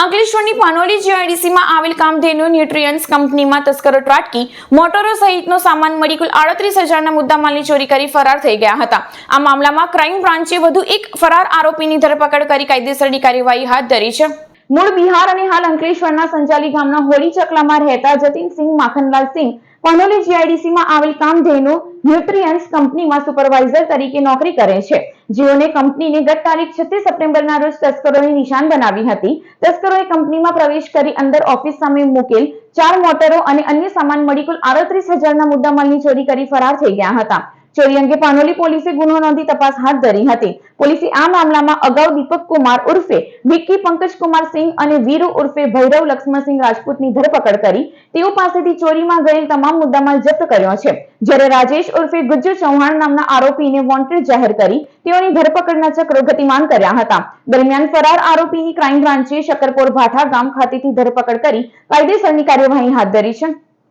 અંકલેશ્વરની પાનોલી જીઆઈડીસીમાં આવેલ કામધેનુ ન્યુટ્રિયન્સ કંપનીમાં તસ્કરો ત્રાટકી, મોટરો સહિતનો સામાન મળી કુલ આડત્રીસ હજારના મુદ્દામાલની ચોરી કરી ફરાર થઈ ગયા હતા. આ મામલામાં ક્રાઇમ બ્રાન્ચે વધુ એક ફરાર આરોપીની ધરપકડ કરી કાયદેસરની કાર્યવાહી હાથ ધરી છે. મૂળ બિહાર અને હાલ અંકલેશ્વરના સંચાલી ગામના હોળી ચકલામાં રહેતા જતીનસિંહ માખનલાલ સિંહ પનોલી જીઆઈડીસીમાં આવેલ કામધેનુ ન્યુટ્રિયન્સ કંપનીમાં સુપરવાઇઝર તરીકે નોકરી કરે છે. જેઓને કંપનીને ગત તારીખ છત્રીસ સપ્ટેમ્બરના રોજ તસ્કરોની નિશાન બનાવી હતી. તસ્કરોએ કંપનીમાં પ્રવેશ કરી અંદર ઓફિસ સામે મૂકેલ ચાર મોટરો અને અન્ય સામાન મળી કુલ આડત્રીસ હજારના મુદ્દામાલની ચોરી કરી ફરાર થઈ ગયા હતા. ચોરી અંગે પાનોલી પોલીસે ગુનો નોંધી તપાસ હાથ ધરી હતી. પોલીસે આ મામલામાં અગાઉ દીપક કુમાર ઉર્ફે વિક્કી પંકજ સિંહ અને વીરુ ઉર્ફે ભૈરવ લક્ષ્મણસિંહ રાજપૂતની ધરપકડ કરી. તેઓ પાસેથી ચોરીમાં ગયેલ તમામ મુદ્દામાલ જપ્ત કર્યો છે. જ્યારે રાજેશ ઉર્ફે ગુજ્જુ ચૌહાણ નામના આરોપીને વોન્ટેડ જાહેર કરી, તેઓની ધરપકડના ચક્રો ગતિમાન કર્યા હતા. દરમિયાન ફરાર આરોપીની ક્રાઇમ બ્રાન્ચે શકરપોર ભાઠા ગામ ખાતેથી ધરપકડ કરી કાયદેસરની કાર્યવાહી હાથ ધરી છે.